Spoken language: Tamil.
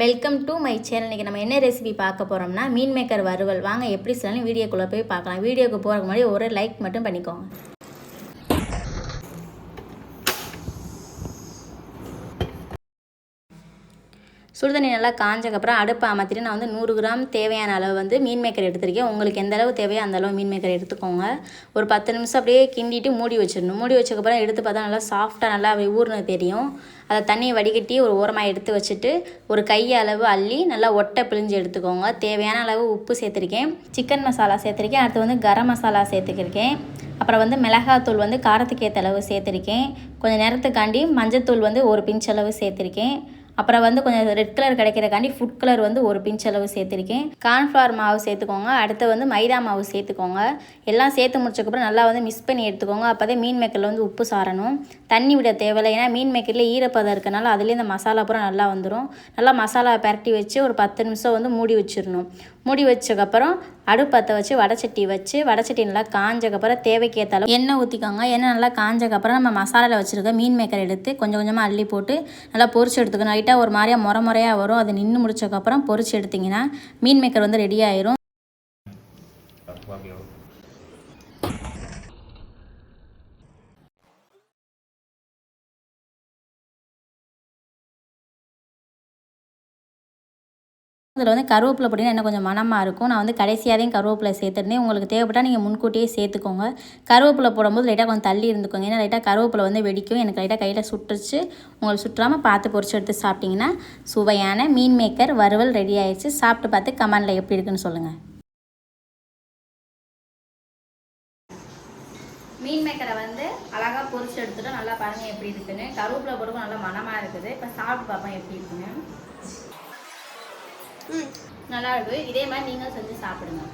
வெல்கம் டு மை சேனல் இன்றைக்கி நம்ம என்ன ரெசிபி பார்க்க போகிறோம்னா மீன் மேக்கர் வறுவல். வாங்க எப்படி சொல்லணும் வீடியோக்குள்ளே போய் பார்க்கலாம். வீடியோக்கு போகிறக்கு முன்னாடி ஒரு லைக் மட்டும் பண்ணிக்கோங்க. சுடுதண்ணி நல்லா காஞ்சக்கப்புறம் அடுப்பை அமர்த்திட்டு நான் வந்து நூறு கிராம் தேவையான அளவு வந்து மீன் மேக்கர் எடுத்திருக்கேன். உங்களுக்கு எந்த அளவு தேவையோ அந்த அளவு மீன் மேக்கர் எடுத்துக்கோங்க. ஒரு பத்து நிமிஷம் அப்படியே கிண்டிட்டு மூடி வச்சிடணும். மூடி வச்சக்கப்புறம் எடுத்து பார்த்தா நல்லா சாஃப்டாக நல்லா அப்படியே தெரியும். அதை தண்ணியை வடிகட்டி ஒரு ஓரமாக எடுத்து வச்சுட்டு ஒரு கை அளவு அள்ளி நல்லா ஒட்டை பிழிஞ்சு எடுத்துக்கோங்க. தேவையான அளவு உப்பு சேர்த்துருக்கேன். சிக்கன் மசாலா சேர்த்துருக்கேன். அடுத்து வந்து கரம் மசாலா சேர்த்துக்கிருக்கேன் அப்புறம் வந்து மிளகாத்தூள் வந்து காரத்துக்கு ஏற்ற அளவு சேர்த்துருக்கேன். கொஞ்சம் நேரத்துக்காண்டி மஞ்சத்தூள் வந்து ஒரு பிஞ்ச் அளவு சேர்த்துருக்கேன். அப்புறம் வந்து கொஞ்சம் ரெட் கலர் கிடைக்கிறக்காண்டி ஃபுட் கலர் வந்து ஒரு பிஞ்ச் அளவு சேர்த்துருக்கேன். கார்ன்ஃப்ளவர் மாவு சேர்த்துக்கோங்க. அடுத்து வந்து மைதா மாவு சேர்த்துக்கோங்க. எல்லாம் சேர்த்து முடிச்சக்கப்புறம் நல்லா வந்து மிக்ஸ் பண்ணி எடுத்துக்கோங்க. அப்போதே மீன் மேக்கரில் வந்து உப்பு சாரணும். தண்ணி விட தேவையில்லை. ஏன்னா மீன் மேக்கரில் ஈரப்பதம் இருக்கனால அதுலேயே இந்த மசாலா பூரா நல்லா வந்துடும் நல்லா மசாலா பரட்டி வச்சு ஒரு பத்து நிமிஷம் வந்து மூடி வச்சிடணும். மூடி வச்சக்கப்புறம் அடுப்பத்தை வச்சு வடச்சட்டி வச்சு வடச்சட்டி நல்லா காஞ்சக்கப்புறம் தேவைக்கேற்ற அளவு எண்ணெய் ஊற்றிக்கோங்க எண்ணெய் நல்லா காஞ்சக்கப்புறம் நம்ம மசாலாவில் வச்சுருக்க மீன் மேக்கர் எடுத்து கொஞ்சம் கொஞ்சமாக அள்ளி போட்டு நல்லா பொரிச்சு எடுத்துக்கணும். லைட்டாக ஒரு மாதிரியா முறை முறையாக வரும். அது நின்று முடிச்சக்கப்புறம் பொரிச்சு எடுத்திங்கன்னா மீன் மேக்கர் வந்து ரெடி ஆயிரும். இதில் வந்து கருவேப்பிலை போட்டிங்கன்னா இன்னும் கொஞ்சம் மணமாக இருக்கும். நான் வந்து கடைசியாகவே கருவேப்பிலை சேர்த்துருந்தேன் உங்களுக்கு தேவைப்பட்டால் நீங்கள் முன்கூட்டியே சேர்த்துக்கோங்க. கருவேப்பிலை போடும்போது லைட்டாக கொஞ்சம் தள்ளி இருந்துக்கோங்க. ஏன்னா லைட்டாக கருவேப்பிலை வந்து வெடிக்கும். எனக்கு லைட்டாக கையில் சுட்டுருச்சு. உங்களுக்கு சுற்றாமல் பார்த்து பொறிச்சு எடுத்து சாப்பிட்டிங்கன்னா சுவையான மீன் மேக்கர் வறுவல் ரெடி ஆயிடுச்சு. சாப்பிட்டு பார்த்து கமெண்டில் எப்படி இருக்குன்னு சொல்லுங்கள் மீன் மேக்கரை வந்து அழகாக பொறிச்சு எடுத்துட்டோம் நல்லா பாருங்கள் எப்படி இருக்குன்னு. கருவேப்பிலை போடுக்கும் நல்லா மனமாக இருக்குது. இப்போ சாப்பிட்டு பார்ப்போம் எப்படி இருக்குன்னு. நல்லா இருக்கு இதே மாதிரி நீங்களும் செஞ்சு சாப்பிடுங்க.